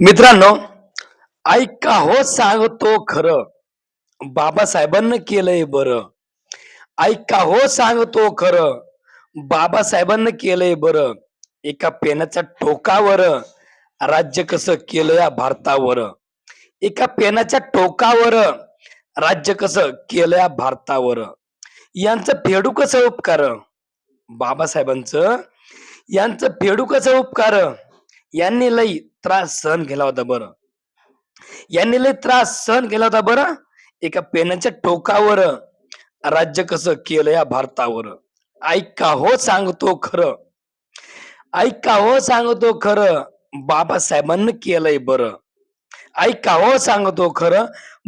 मित्रांनो ऐका हो सांगतो खरं. बाबासाहेबांना केलंय बरं. ऐका हो सांगतो खरं. बाबासाहेबांना केलंय बरं. एका पेनाच्या टोकावर राज्य कसं केलं या भारतावर. एका पेनाच्या टोकावर राज्य कसं केलं या भारतावर. यांचं फेडू कसं उपकार? बाबासाहेबांचं. यांचं फेडू कसं उपकार? यांनी लई त्रास सहन केला होता बरं. यांनी लई त्रास सहन केला होता बरं. एका पेनाच्या टोकावर राज्य कसं केलं या भारतावर. ऐका हो सांगतो खरं. ऐका हो सांगतो खरं. बाबासाहेबांनी केलंय बरं. ऐका हो सांगतो खरं.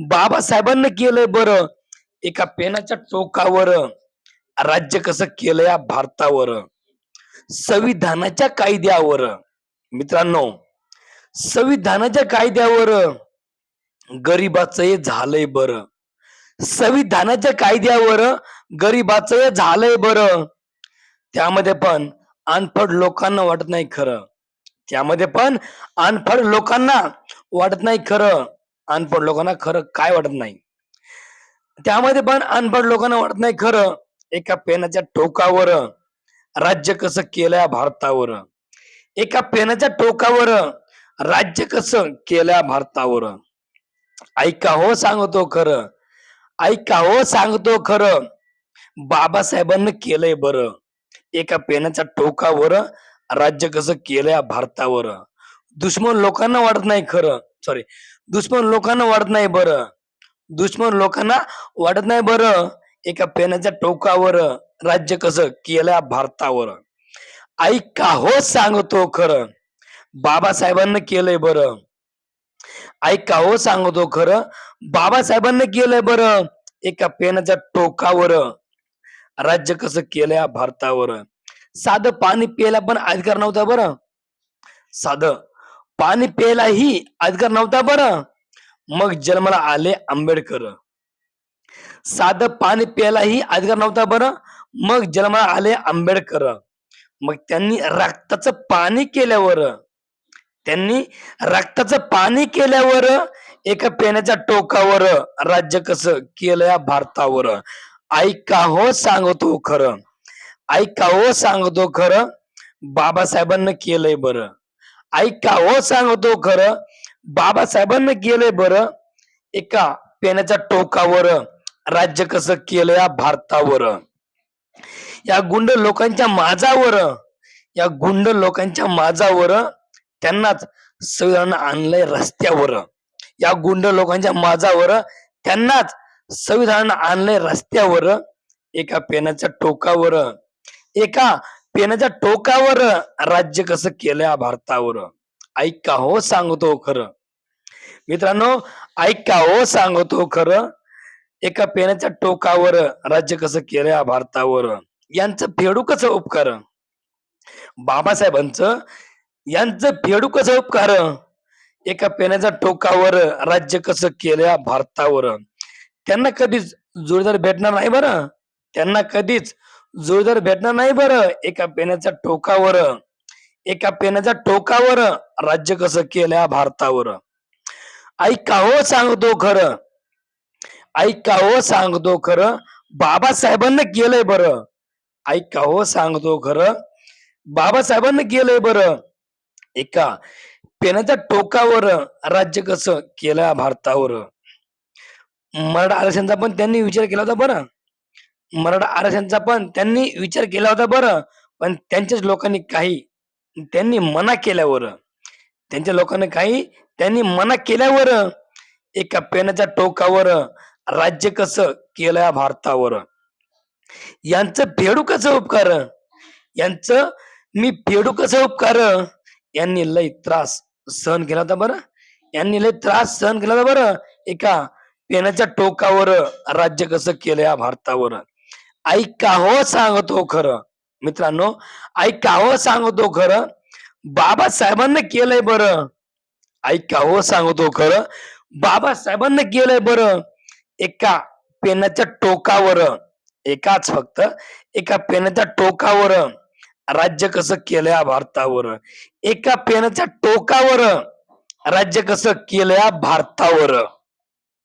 बाबासाहेबांनी केलंय बरं. एका पेनाच्या टोकावर राज्य कसं केलं या भारतावर. संविधानाच्या कायद्यावर. मित्रांनो संविधानाच्या कायद्यावर गरिबाचं हे झालंय बर. संविधानाच्या कायद्यावर गरिबाचं झालंय बर. त्यामध्ये पण अनफड लोकांना वाटत नाही खरं. त्यामध्ये पण अनफड लोकांना वाटत नाही खरं. अनपड लोकांना खरं काय वाटत नाही? त्यामध्ये पण अनपड लोकांना वाटत नाही खरं. एका पेनाच्या टोकावर राज्य कसं केलंय भारतावर. एका पेनाच्या टोकावर राज्य कसं केल्या भारतावर? ऐका हो सांगतो खरं. ऐका हो सांगतो खरं. बाबासाहेबांनी केलंय बरं. एका पेनाच्या टोकावर राज्य कसं केलंय भारतावर? दुश्मन लोकांना वाटत नाही खरं. सॉरी दुश्मन लोकांना वाटत नाही बरं. दुश्मन लोकांना वाटत नाही बरं. एका पेनाच्या टोकावर राज्य कसं केलं भारतावर? ऐका हो सांगतो खरं. बाबासाहेबांना केलंय बरं. ऐका हो सांगतो खरं. बाबासाहेबांना केलंय बरं. एका पेनाच्या टोकावर. राज्य कसं केलंय भारतावर. साधं पाणी प्यायला पण अधिकार नव्हता बरं. साधं पाणी प्यायलाही अधिकार नव्हता बरं. मग जन्माला आले आंबेडकर. साधं पाणी प्यायलाही अधिकार नव्हता बरं. मग जन्माला आले आंबेडकर. मग त्यांनी रक्ताचं पाणी केल्यावर त्यांनी रक्ताचं पाणी केल्यावर एका पेण्याच्या टोकावर राज्य कसं केलं या भारतावर. ऐका हो सांगतो खरं. ऐका हो सांगतो खरं. बाबासाहेबांना केलंय बरं. ऐका हो सांगतो खरं. बाबासाहेबांना केलंय बरं. एका पेण्याच्या टोकावर राज्य कसं केलं या भारतावर. या गुंड लोकांच्या माझावर या गुंड लोकांच्या माझावर त्यांनाच संविधान आणलंय रस्त्यावर. या गुंड लोकांच्या माझावर त्यांनाच संविधान आणलंय रस्त्यावर एका पेनाच्या टोकावर. एका पेनाच्या टोकावर राज्य कसं केलं भारतावर? ऐका हो सांगतो हो खरं. मित्रांनो ऐका हो सांगतो हो खरं. एका पेनाच्या टोकावर राज्य कसं केलं भारतावर? यांचं फेडू कसं उपकार बाबासाहेबांचं यांचं फेडू कसं उपकार एका पेण्याच्या टोकावर राज्य कसं केलं या भारतावर त्यांना कधीच जोरदार भेटणार नाही बरं. त्यांना कधीच जोरदार भेटणार नाही बरं. एका पेण्याच्या टोकावर. एका पेण्याच्या टोकावर राज्य कसं केलं या भारतावर ऐका हो सांगतो खरं? ऐका हो सांगतो खरं? बाबासाहेबांना केलंय बरं. ऐका हो सांगतो खरं. बाबासाहेबांना केलंय बरं. एका पेनाच्या टोकावर राज्य कसं केलं भारतावर. मराठा आरक्षणचा पण त्यांनी विचार केला होता बरं. मराठा आरक्षणचा पण त्यांनी विचार केला होता बरं. पण त्यांच्याच लोकांनी काही त्यांनी मना केल्यावर त्यांच्या लोकांनी काही त्यांनी मना केल्यावर एका पेनाच्या टोकावर राज्य कसं केलं भारतावर. यांचं फेडू कसं उपकार यांचं मी फेडू कसं उपकार यांनी लय त्रास सहन केला होता बरं. यांनी लय त्रास सहन केला होता बरं. एका पेनाच्या टोकावर राज्य कसं केलं या भारतावर. ऐका हो सांगतो खरं. मित्रांनो ऐका हो सांगतो खरं. बाबासाहेबांना केलंय बरं. ऐका हो सांगतो खरं. बाबासाहेबांना केलंय बरं. एका पेनाच्या टोकावर एकाच फक्त एका पेनाच्या टोकावर. राज्य कसं केलं या भारतावर. एका पेनाच्या टोकावर राज्य कसं केलं या भारतावर.